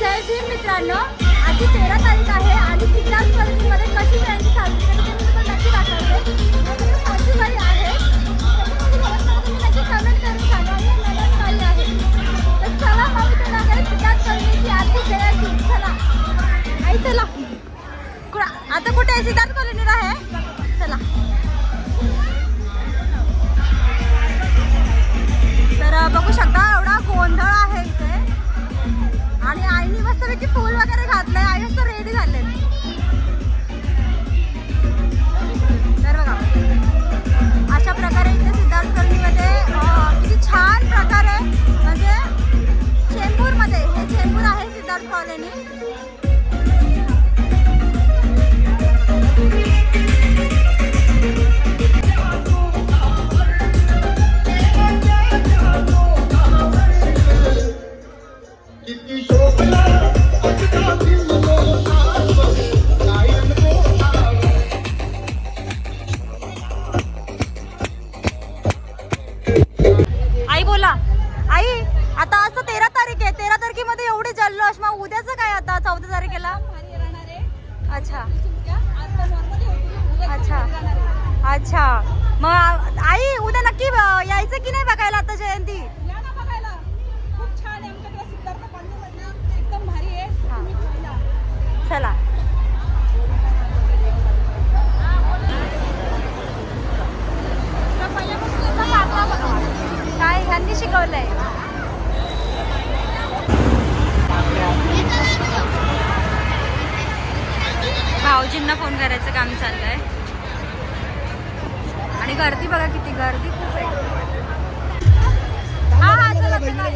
जय भीम मित्रांनो. आजची तेरा तारीख आहे आणि सिद्धार्थ कॉलेजमध्ये कशी जयंती साजरी करते ते मी तुम्हाला नक्की दाखवते सासूबाई आहे तुम्ही नक्की कमेंट करून सांगा. आणि नवीन काही आहे तर चला मग इथे सिद्धार्थ आजची जयंती. चला. आई चला. कुठं आता कुठे आहे? सिद्धार्थ कॉलनीला आहे? चला. तर बघू शकता एवढा गोंधळ आहे इथे. आणि आईने मस्तपैकी फूल वगैरे घातलंय. आई मस्त रेडी झाले आता आज तर तेरा तारीख आहे. तेरा तारखेमध्ये एवढे जल्लोष. मग उद्याचं काय आता? चौदा तारखेला? अच्छा. अच्छा. अच्छा. मग आई उद्या नक्की यायचं की नाही बघायला आता जयंती? हा. चला. काय ह्यांनी शिकवलंय. आजींना फोन करायचं काम चाललंय. आणि गर्दी बघा किती गर्दी खूप आहे. हा हा चला चला.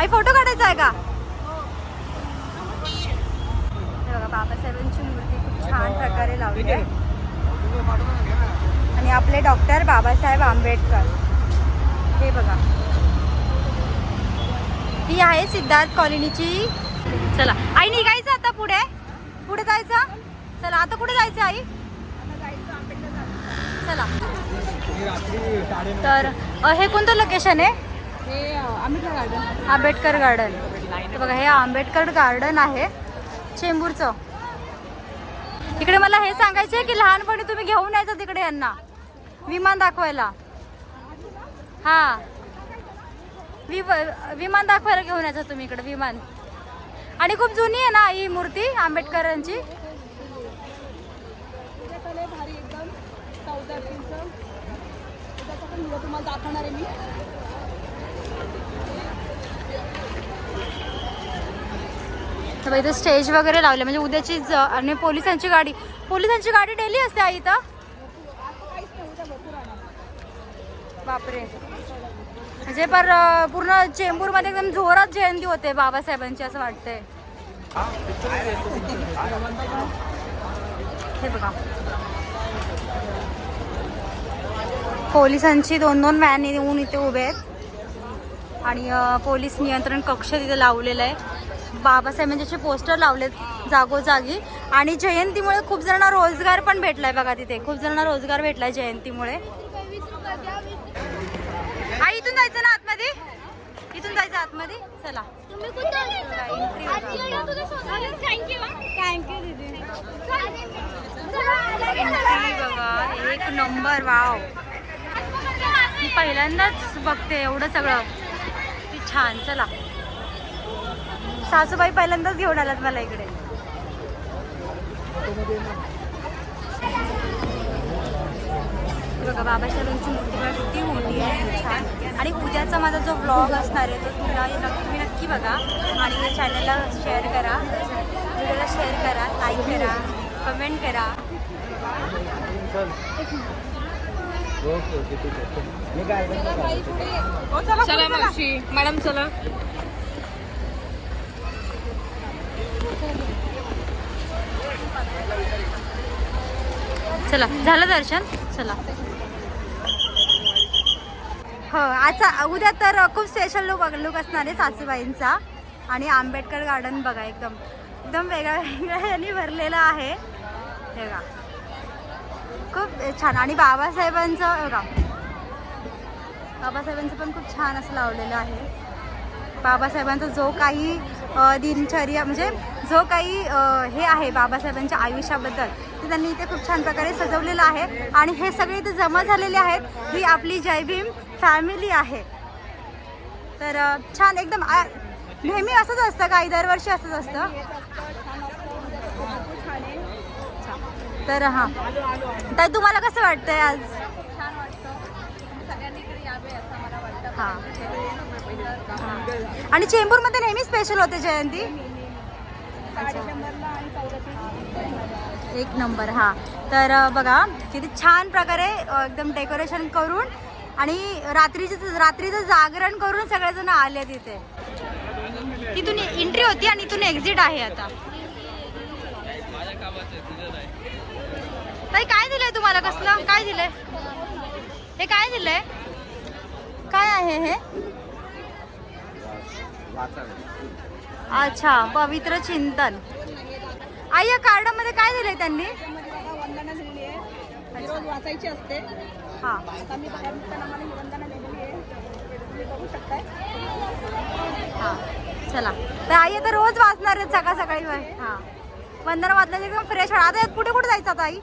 आई फोटो काढायचा आहे का? हे बघा बाबासाहेबांची मूर्ती खूप छान प्रकारे लावली आहे. आणि आपले डॉक्टर बाबासाहेब आंबेडकर. हे बघा. ही आहे सिद्धार्थ कॉलनीची. चला. आई निघायचं आता पुढे. पुढे जायचं? चला आता कुठे जायचं आई? चला. तर हे कोणतं लोकेशन आहे? आंबेडकर गार्डन आंबेडकर गार्डन बघा हे आंबेडकर गार्डन आहे. चेंबूरचं. इकडे मला हे सांगायचं आहे की लहानपणी तुम्ही घेऊन यायचं तिकडे यांना. विमान दाखवायला. हा. विव विमान दाखवायला घेऊन यायचं तुम्ही इकडे विमान. आणि खूप जुनी आहे ना ही मूर्ती आंबेडकरांची? तुम्हाला दाखवणार आहे मी. तर इथं स्टेज वगैरे लावले. म्हणजे उद्याचीच आणि पोलिसांची गाडी. पोलिसांची गाडी डेली असते आई इथं? बापरे. म्हणजे पर पूर्ण चेंबूरमध्ये एकदम जोरात जयंती होते बाबासाहेबांची असं वाटतंय. हे बघा. पोलिसांची दोन दोन व्हॅन येऊन इथे उभे आहेत. आणि पोलीस नियंत्रण कक्ष तिथे लावलेला आहे. बाबासाहेबांचे पोस्टर लावलेत जागोजागी. आणि जयंतीमुळे खूप जणांना रोजगार पण भेटलाय बघा तिथे. खूप जणांना रोजगार भेटलाय जयंतीमुळे. आई इथून जायचं ना आतमध्ये? इथून जायचं आतमध्ये? चला. बघा एक नंबर वाव. मी पहिल्यांदाच बघते एवढं सगळं. छान चला. सासूबाई पहिल्यांदाच घेऊन आलात मला इकडे. बघा बाबासाहेबांची मूर्ती बघा किती मोठी आहे छान. आणि उद्याचा माझा जो ब्लॉग असणार आहे तो तुला नक्की तुम्ही नक्की बघा. आणि या चॅनलला शेअर करा. व्हिडिओला शेअर करा लाईक करा कमेंट करा. चला. मावशी. मॅडम चला. चला झालं दर्शन? चला. हो आजचा उद्या तर खूप स्पेशल लुक लुक असणार आहे सासूबाईंचा. आणि आंबेडकर गार्डन बघा एकदम. एकदम वेगळ्या वेगळ्या यांनी भरलेलं आहे. हे बघा. खूप छान. आणि बाबासाहेबांचं बघा. बाबासाहेबांचं पण खूप छान असं लावलेलं आहे. बाबासाहेबांचा जो काही दिनचर्या म्हणजे जो काही हे आहे बाबासाहेबांच्या आयुष्याबद्दल ते त्यांनी इथे खूप छान प्रकारे सजवलेलं आहे. आणि हे सगळे इथे जमा झालेले आहेत. ही आपली जय भीम फॅमिली आहे. तर छान एकदम आ- नेहमी असंच असतं काही दरवर्षी असंच असतं? तर हां. तर तुम्हाला कसं वाटतंय आज? छान वाटतं. सगळ्यांनी हां. आणि चेंबूरमध्ये नेहमी स्पेशल होते जयंती? एक नंबर हा. तर बघा किती छान प्रकारे एकदम डेकोरेशन करून आणि रात्रीचं रात्रीचं जागरण करून सगळेजण आले तिथे. तिथून एंट्री होती आणि इथून एक्झिट आहे आता. ताई काय दिलंय तुम्हाला? कसलं? काय दिलंय? हे काय दिलंय? काय आहे हे? अच्छा पवित्र चिंतन. आई या कार्डामध्ये काय दिलंय त्यांनी? वंदना दिलेली आहे ही रोज वाचायची असते. हा. आता मी भगवंतांना मला ही वंदना दिलेली आहे. तुम्ही बघू शकताय. हा. चला. तर आई आता रोज वाचणार आहेत सकाळ सकाळी हा. वंदना वाचल्याची एकदम फ्रेश आता कुठे कुठे जायचं आता आई?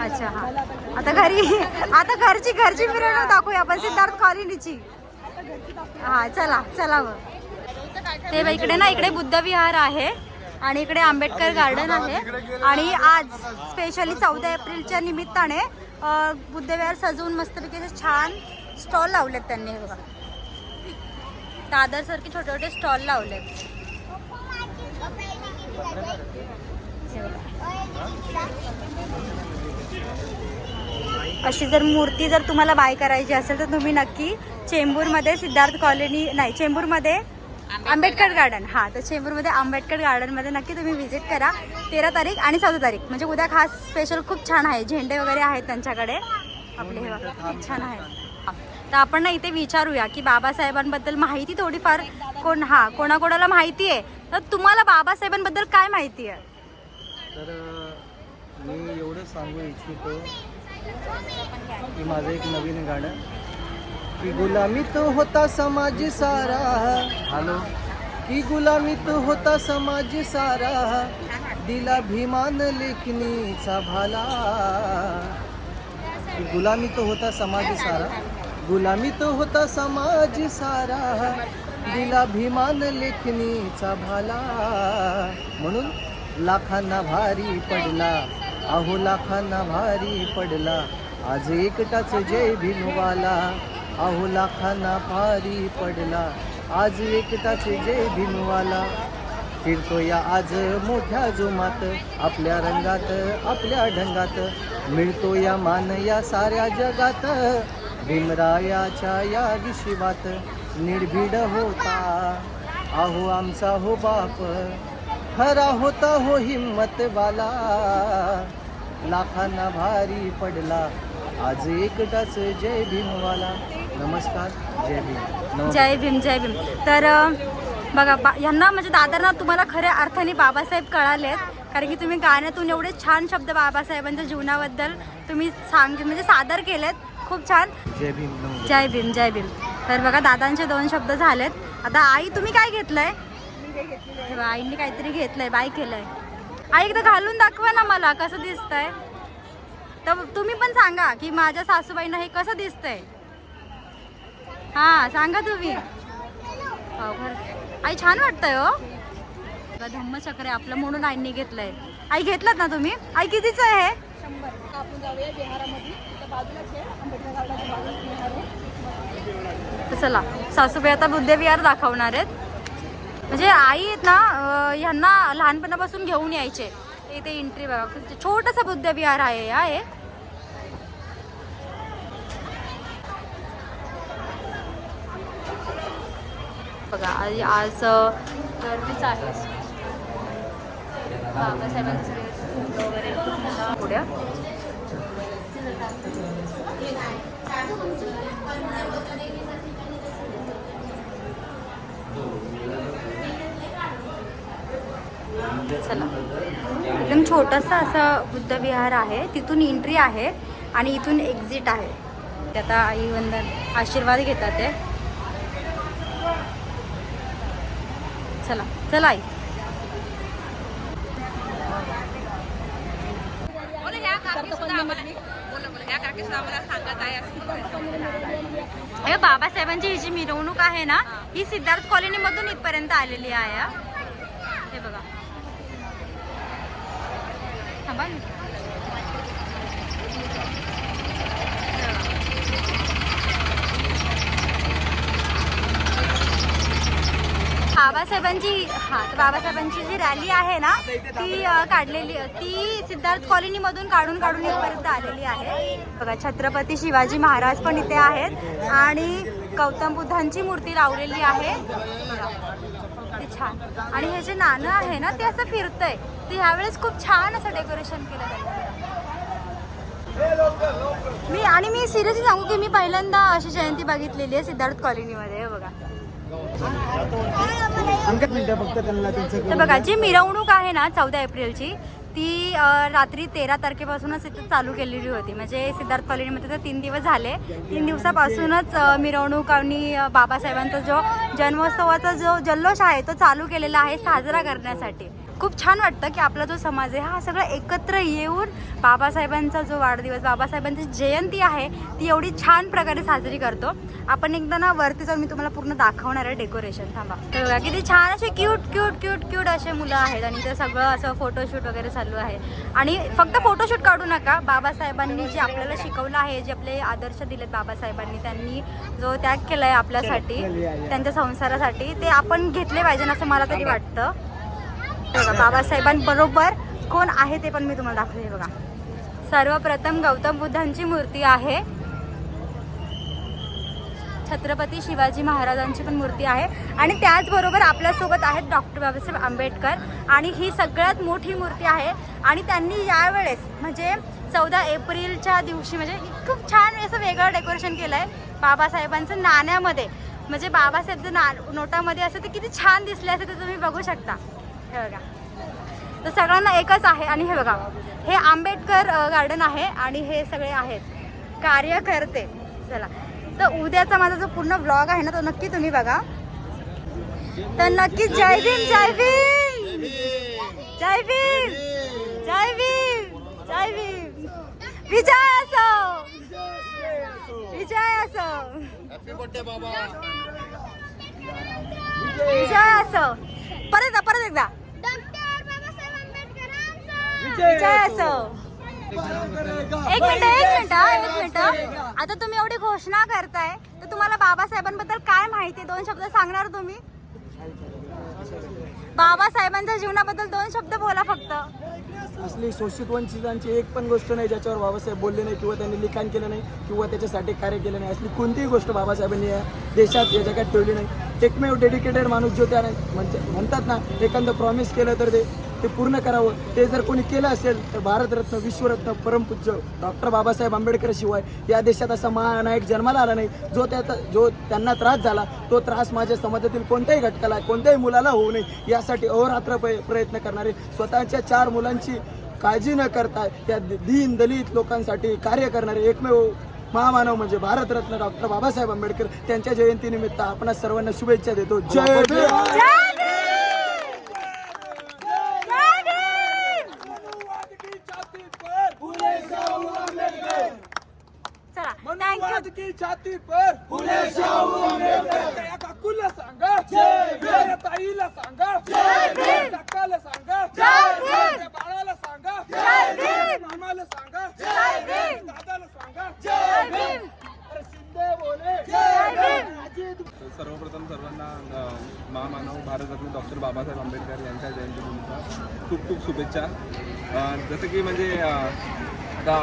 अच्छा हा. आता घरी आता घरची घरची मिरवणूक दाखवूया आपण. सिद्धार्थ कॉलनीची. हा चला चला मग. ते इकडे ना इकडे बुद्ध विहार आहे. आणि इकडे आंबेडकर गार्डन आहे. आणि आज स्पेशली चौदा एप्रिलच्या निमित्ताने अ, बुद्ध विहार सजवून मस्तपैकी छान स्टॉल लावलेत त्यांनी बघा. दादरसारखे छोटे छोटे स्टॉल लावलेत. अशी जर मूर्ती जर तुम्हाला बाय करायची असेल तर तुम्ही नक्की चेंबूरमध्ये सिद्धार्थ कॉलनी नाही चेंबूरमध्ये आंबेडकर गार्डन हां तर चेंबूरमध्ये आंबेडकर गार्डनमध्ये नक्की तुम्ही व्हिजिट करा. तेरा तारीख आणि चौदा तारीख. म्हणजे उद्या खास स्पेशल खूप छान आहे. झेंडे वगैरे आहेत त्यांच्याकडे. आपले हे छान आहे. तर आपण ना इथे विचारूया की बाबासाहेबांबद्दल माहिती थोडीफार कोण हां कोणाकोणाला माहिती आहे? तर तुम्हाला बाबासाहेबांबद्दल काय माहिती आहे? तर मी एवढं सांगू इच्छितो की माझं एक नवीन गाणं की गुलामीत होता समाज सारा. हॅलो. की गुलामीत होता समाज सारा. दिला भीमान लेखनीचा भाला. की गुलामीत होता समाज सारा. गुलामीत होता समाज सारा. दिला भीमान लेखनीचा भाला. म्हणून लाखांना भारी पडला. अहो लाखांना भारी पडला. आज एकटाच जय भीमवाला. अहो लाखांना भारी पडला. आज एकटाच जय भीमवाला. फिरतो या आज मोठ्या जोमात. आपल्या रंगात आपल्या ढंगात. मिळतो या मान या साऱ्या जगात. भीमरायाच्या या विशिवात निर्भीड होता. अहो आमचा हो बाप. खरा होता हो हिम्मतवाला लाखांना भारी पडला. आज एकटाच जय भीमवाला. नमस्कार जय भीम. नमस्कार. जय भीम जय भीम. तर बघा बा यांना म्हणजे दादांना तुम्हाला खऱ्या अर्थाने बाबासाहेब कळालेत. कारण की तुम्ही गाण्यातून एवढे छान शब्द बाबासाहेबांच्या जीवनाबद्दल तुम्ही सांग म्हणजे सादर केलेत. खूप छान. जय भीम जय भीम जय भीम. तर बघा दादांचे दोन शब्द झालेत. आता आई तुम्ही काय घेतलंय? आईने काहीतरी घेतलंय बाय केलंय. आई एकदा घालून दाखवा ना मला कसं दिसतंय. तर तुम्ही पण सांगा की माझ्या सासूबाईंना हे कसं दिसतंय. हा सांगा तुम्ही. हो. आई छान वाटतंय हो. धम्मचक्र आहे आपलं म्हणून आईने घेतलंय. आई घेतलात ना तुम्ही? आई कितीचं आहे हे? चला सासूबाई आता बुद्धविहार दाखवणार आहेत. म्हणजे आई आहेत ना ह्यांना लहानपणापासून घेऊन यायचे. इथे एंट्री बघा छोटासा बुद्धविहार आहे हा हे. बघा आज गर्दीच आहे. बाबासाहेबांचे पुढे. चला. एकदम छोटंसं असं बुद्धविहार आहे. तिथून एंट्री आहे आणि इथून एक्झिट आहे. ते आता आई वंदन आशीर्वाद घेतात ते. चला चला आई. हे बाबासाहेबांची ही जी मिरवणूक आहे ना ही सिद्धार्थ कॉलनी मधून इथपर्यंत आलेली आहे हा. हे बघा. थांबा बाबासाहेबांची हा तर बाबासाहेबांची जी रॅली आहे ना ती काढलेली ती सिद्धार्थ कॉलनी मधून काढून काढून इथपर्यंत आलेली आहे. बघा छत्रपती शिवाजी महाराज पण इथे आहेत आणि गौतम बुद्धांची मूर्ती लावलेली आहे. छान. आणि हे जे नाणं आहे ना ते असं फिरतंय. ते ह्यावेळेस खूप छान असं डेकोरेशन केलं त्यांनी. मी आणि मी सिरियसली सांगू की मी पहिल्यांदा अशी जयंती बघितलेली आहे सिद्धार्थ कॉलनीमध्ये बघा. तर बघा जी मिरवणूक आहे ना चौदा एप्रिलची ती रात्री तेरा तारखेपासूनच इथं चालू केलेली होती. म्हणजे सिद्धार्थ कॉलनीमध्ये तर तीन दिवस झाले. तीन दिवसापासूनच मिरवणूक आणि बाबासाहेबांचा जो जन्मोत्सवाचा जो जल्लोष आहे तो चालू केलेला आहे साजरा करण्यासाठी. खूप छान वाटतं की आपला जो समाज आहे हा सगळं एकत्र येऊन बाबासाहेबांचा जो वाढदिवस बाबासाहेबांची जयंती आहे ती एवढी छान प्रकारे साजरी करतो. आपण एकदा ना वरती जाऊन मी तुम्हाला पूर्ण दाखवणार आहे डेकोरेशन थांबा. तर बघा किती छान असे क्यूट क्यूट क्यूट क्यूट असे मुलं आहेत आणि ते सगळं असं फोटोशूट वगैरे चालू आहे. आणि फक्त फोटोशूट काढू नका बाबासाहेबांनी जे आपल्याला शिकवलं आहे जे आपले आदर्श दिलेत बाबासाहेबांनी त्यांनी जो त्याग केला आहे आपल्यासाठी त्यांच्या संसारासाठी ते आपण घेतले पाहिजे असं मला तरी वाटतं. बघा बाबासाहेबांबरोबर कोण आहे ते पण मी तुम्हाला दाखवते बघा. सर्वप्रथम गौतम बुद्धांची मूर्ती आहे. छत्रपती शिवाजी महाराजांची पण मूर्ती आहे. आणि त्याचबरोबर आपल्यासोबत आहेत डॉक्टर बाबासाहेब आंबेडकर. आणि ही सगळ्यात मोठी मूर्ती आहे. आणि त्यांनी यावेळेस म्हणजे चौदा एप्रिलच्या दिवशी म्हणजे खूप छान असं वेगळं डेकोरेशन केलं आहे बाबासाहेबांचं नाण्यामध्ये. म्हणजे बाबासाहेबचं ना नोटामध्ये असं ते किती छान दिसले असं ते तुम्ही बघू शकता. हे बघा. तर सगळ्यांना एकच आहे आणि हे बघा हे आंबेडकर गार्डन आहे आणि हे सगळे आहेत. कार्यकर्ते. चला. तर उद्याचा माझा जो पूर्ण ब्लॉग आहे ना तो नक्की तुम्ही बघा. तर नक्कीच जय भीम जय भीम! जय भीम! जय भीम! जय भीम! विजय असो! विजय असो! विजय असो! परत एकदा परत एकदा. विजय असो एक मिनिट एक मिनिट एक मिनिट. आता तुम्ही एवढी घोषणा करताय तर तुम्हाला बाबासाहेबांबद्दल काय माहिती? दोन शब्द सांगणार तुम्ही? बाबासाहेबांच्या जीवनाबद्दल दोन शब्द बोला फक्त. असली शोषित वंचितांची एक पण गोष्ट नाही ज्याच्यावर बाबासाहेब बोलले नाही किंवा त्यांनी लिखाण केलं नाही किंवा त्याच्यासाठी कार्य केलं नाही. असली कोणतीही गोष्ट बाबासाहेबांनी या देशात या जगात ठेवली नाही. एकमेव डेडिकेटेड माणूस जो त्या म्हणजे म्हणतात ना एखादं प्रॉमिस केलं तर ते ते पूर्ण करावं. ते जर कोणी केलं असेल तर भारतरत्न विश्वरत्न परमपूज्य डॉक्टर बाबासाहेब आंबेडकर शिवाय या देशात असा महानायक जन्माला आला नाही. जो त्याचा जो त्यांना त्रास झाला तो त्रास माझ्या समाजातील कोणत्याही घटकाला कोणत्याही मुलाला होऊ नये. यासाठी अहोरात्र प- प्रयत्न करणारे स्वतःच्या चार मुलांची काळजी न करता त्या दीन दलित लोकांसाठी कार्य करणारे एकमेव महामानव म्हणजे भारतरत्न डॉक्टर बाबासाहेब आंबेडकर त्यांच्या जयंतीनिमित्त आपण सर्वांना शुभेच्छा देतो. जय आज की छाती पर फुले शाहू आंबेडकर. त्या काकूला सांगा. जय भीम. ताईला सांगा. जय भीम. काकाला सांगा. जय भीम. बाळाला सांगा. जय भीम. मामाला सांगा. जय भीम. दादाला सांगा. जय अरे शिंदे बोले. जय भीम. सर्वप्रथम सर्वांना महामानव भारतरत्न डॉक्टर बाबासाहेब आंबेडकर यांच्या जयंतीनिमित्त खूप खूप शुभेच्छा. जसं की म्हणजे आता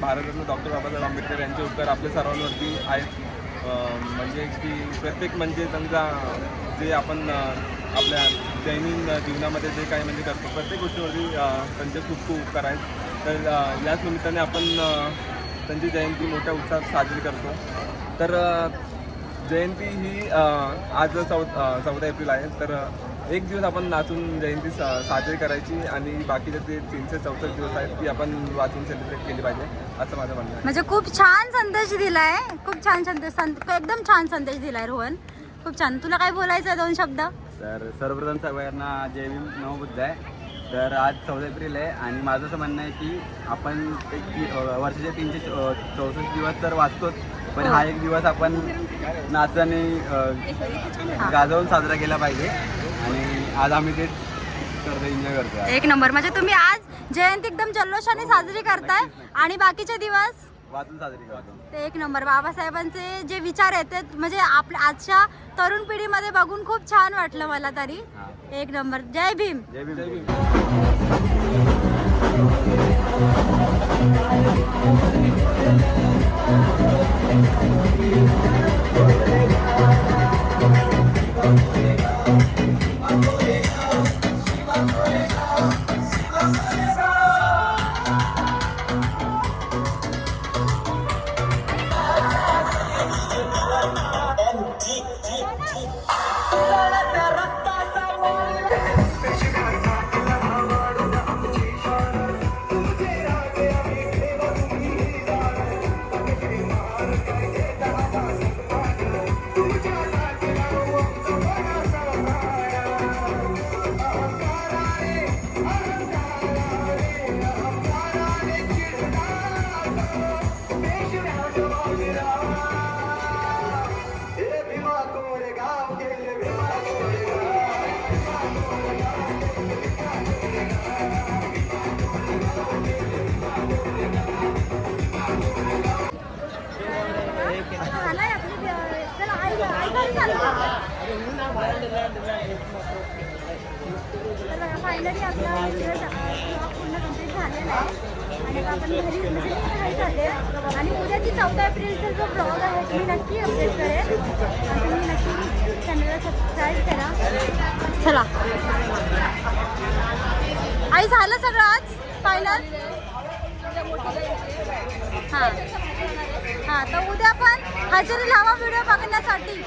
भारतरत्न डॉक्टर बाबासाहेब आंबेडकर यांचे उपकार आपल्या सर्वांवरती आहेत. म्हणजे की प्रत्येक म्हणजे समजा जे आपण आपल्या दैनंदिन जीवनामध्ये जे काही म्हणजे करतो प्रत्येक गोष्टीवरती त्यांचे खूप खूप उपकार आहेत. तर याच निमित्ताने आपण त्यांची जयंती मोठ्या उत्साहात साजरी करतो. तर जयंती ही आज चौ चौदा एप्रिल आहे. तर एक दिवस आपण नाचून जयंती सा साजरी करायची आणि बाकीचे ते तीनशे चौसष्ट दिवस आहेत ती आपण वाचून सेलिब्रेट केली पाहिजे असं माझं म्हणणं आहे. म्हणजे खूप छान संदेश दिलाय. खूप छान संदेश सं- एकदम छान संदेश दिलाय रोहन. खूप छान. तुला काय बोलायचं आहे दोन शब्द? तर सर्वप्रथम सगळ्यांना जय भीम नवबुद्ध आहे तर आज चौदा एप्रिल आहे आणि माझं असं म्हणणं आहे की आपण एक ती- अ, वर्षाचे तीनशे चौ- चौसष्ट दिवस तर वाचतोच पण हा एक दिवस आपण नाचाने अ, गाजवून साजरा केला पाहिजे. आणि आज आम्ही तेच करतो एन्जॉय करतो एक नंबर. म्हणजे तुम्ही आज जयंती एकदम जल्लोषाने साजरी करताय आणि बाकीचे दिवस? वाचून साजरी करतो. ते एक नंबर. बाबासाहेबांचे जे विचार आहेत ते म्हणजे आपल्या आजच्या तरुण पिढीमध्ये बघून खूप छान वाटलं मला तरी. एक नंबर. जय भीम. जय भीम. जय जय भीम. ऑलरेडी आपला दिवस पूर्ण कंप्लीट झालेला आहे. आणि आपण घरी म्हणजे नाही झाले आणि उद्याची चौदा एप्रिलचा जो ब्लॉग आहे तुम्ही नक्की अपडेट करेल. आणि तुम्ही नक्की चॅनलला सबस्क्राईब करा. चला. आई झालं सगळं आज? फायनल हां. हां तर उद्या पण हजेरी लावा व्हिडिओ बघण्यासाठी.